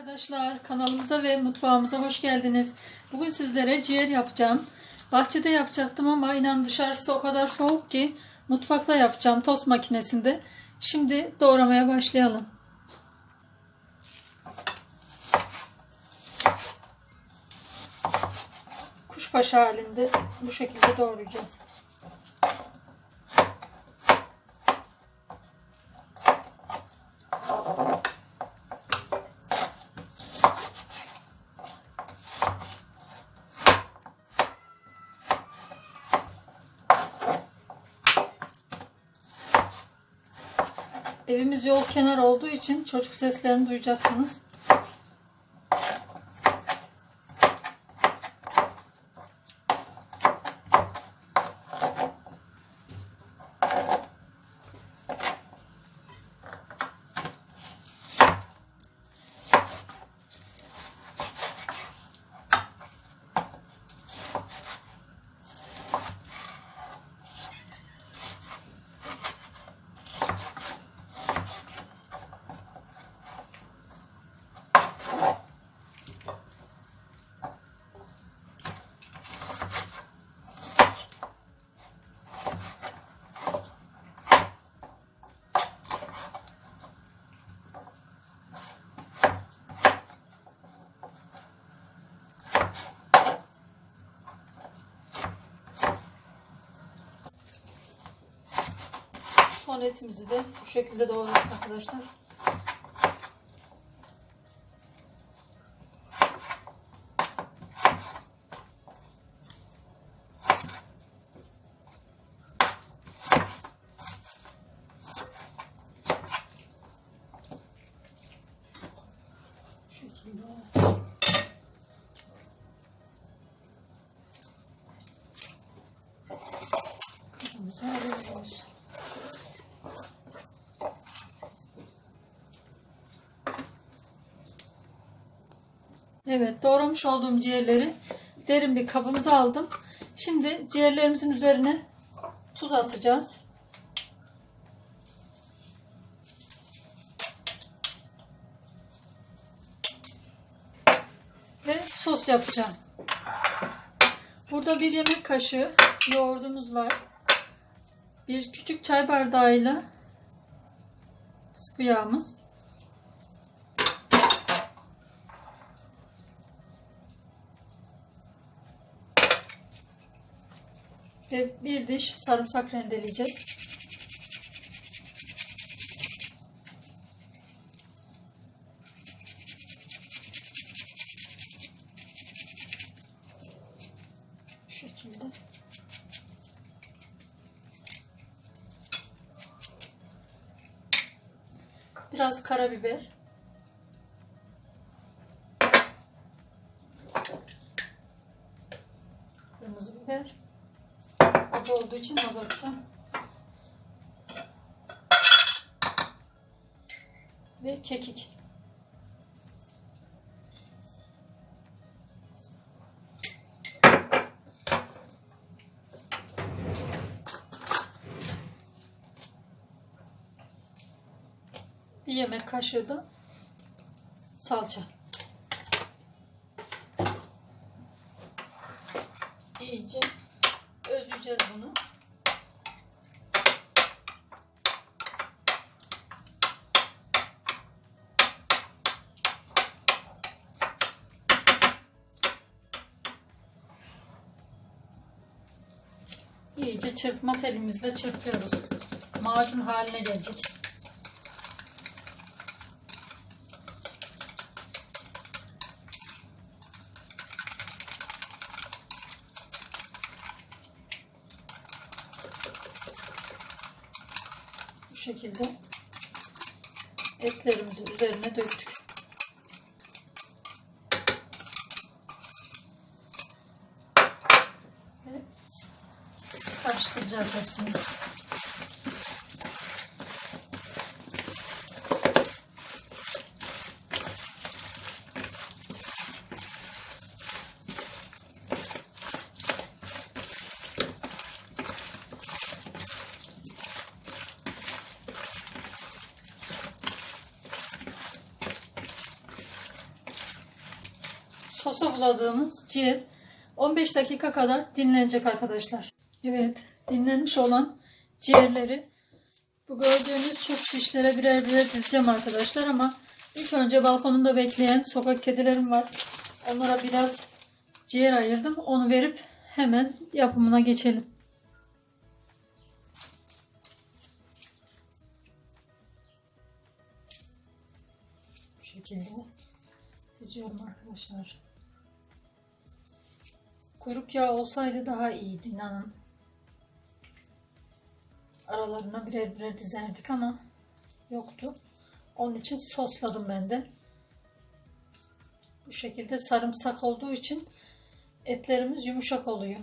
Arkadaşlar kanalımıza ve mutfağımıza hoş geldiniz. Bugün sizlere ciğer yapacağım. Bahçede yapacaktım ama inan dışarısı o kadar soğuk ki mutfakta yapacağım tost makinesinde. Şimdi doğramaya başlayalım. Kuşbaşı halinde bu şekilde doğrayacağız. Evimiz yol kenarı olduğu için çocuk seslerini duyacaksınız. Son etimizi de bu şekilde doğradık arkadaşlar. Kırmızı alıyoruz. Evet doğramış olduğum ciğerleri derin bir kabımıza aldım. Şimdi ciğerlerimizin üzerine tuz atacağız. Ve sos yapacağım. Burada bir yemek kaşığı yoğurdumuz var. Bir küçük çay bardağıyla sıvı yağımız. Ve bir diş sarımsak rendeleyeceğiz. Şekilde. Biraz karabiber. Kırmızı biber. Acı olduğu için az atacağım. Ve kekik. Bir yemek kaşığı da salça. İyice özleyeceğiz bunu. İyice çırpma telimizle çırpıyoruz. Macun haline gelecek. Bu şekilde etlerimizi üzerine döktük. karıştıracağız hepsini. sosa buladığımız ciğer 15 dakika kadar dinlenecek arkadaşlar. Evet dinlenmiş olan ciğerleri bu gördüğünüz çok şişlere birer birer dizeceğim arkadaşlar ama ilk önce balkonumda bekleyen sokak kedilerim var. Onlara biraz ciğer ayırdım. Onu verip hemen yapımına geçelim. Bu şekilde diziyorum arkadaşlar. Kuyruk yağı olsaydı daha iyiydi inanın. Aralarına birer birer dizerdik ama yoktu. Onun için sosladım ben de. Bu şekilde sarımsak olduğu için etlerimiz yumuşak oluyor.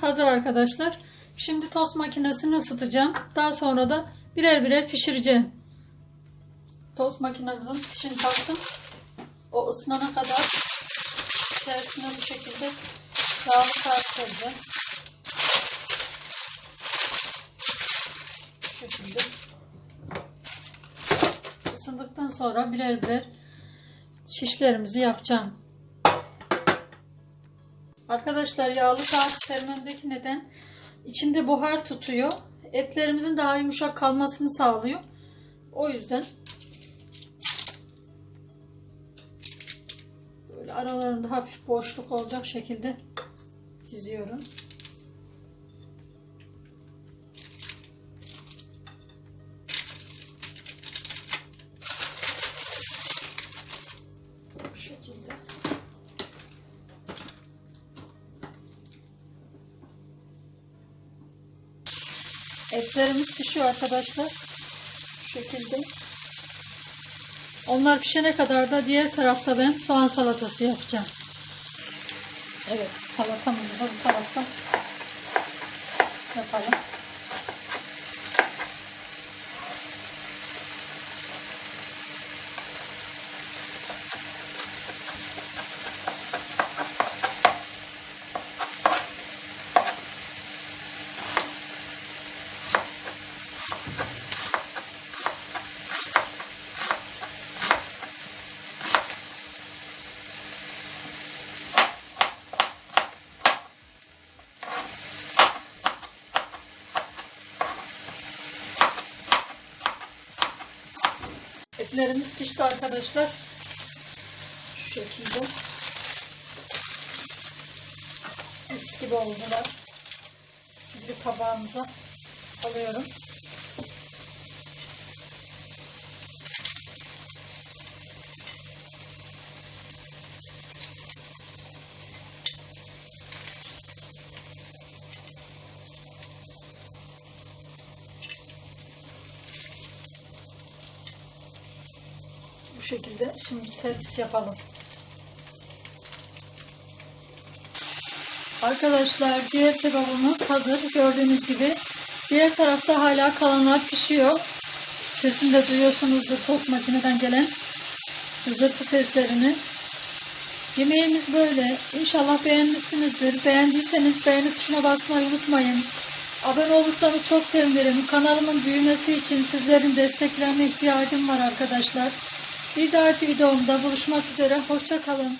Hazır arkadaşlar. Şimdi tost makinesini ısıtacağım. Daha sonra da birer birer pişireceğim. Tost makinemizin fişini taktım. O ısınana kadar içerisine bu şekilde yağlı kağıt sereceğim. Bu şekilde. Isındıktan sonra birer birer şişlerimizi yapacağım. Arkadaşlar yağlı kağıt sermemdeki neden içinde buhar tutuyor. Etlerimizin daha yumuşak kalmasını sağlıyor. O yüzden böyle aralarında hafif boşluk olacak şekilde diziyorum. Etlerimiz pişiyor arkadaşlar. Bu şekilde. Onlar pişene kadar da diğer tarafta ben soğan salatası yapacağım. Evet salatamızı da bu tarafta yapalım. Etlerimiz pişti arkadaşlar. Şu şekilde. Mis gibi oldular. Şimdi tabağımıza alıyorum. Şekilde şimdi servis yapalım. Arkadaşlar ciğer kebabımız hazır. Gördüğünüz gibi diğer tarafta hala kalanlar pişiyor. Sesini de duyuyorsunuzdur tost makineden gelen cızırtı seslerini. Yemeğimiz böyle. İnşallah beğenmişsinizdir. Beğendiyseniz beğeni tuşuna basmayı unutmayın. Abone olursanız çok sevinirim. Kanalımın büyümesi için sizlerin desteklerine ihtiyacım var arkadaşlar. Bir dahaki videomda buluşmak üzere. Hoşça kalın.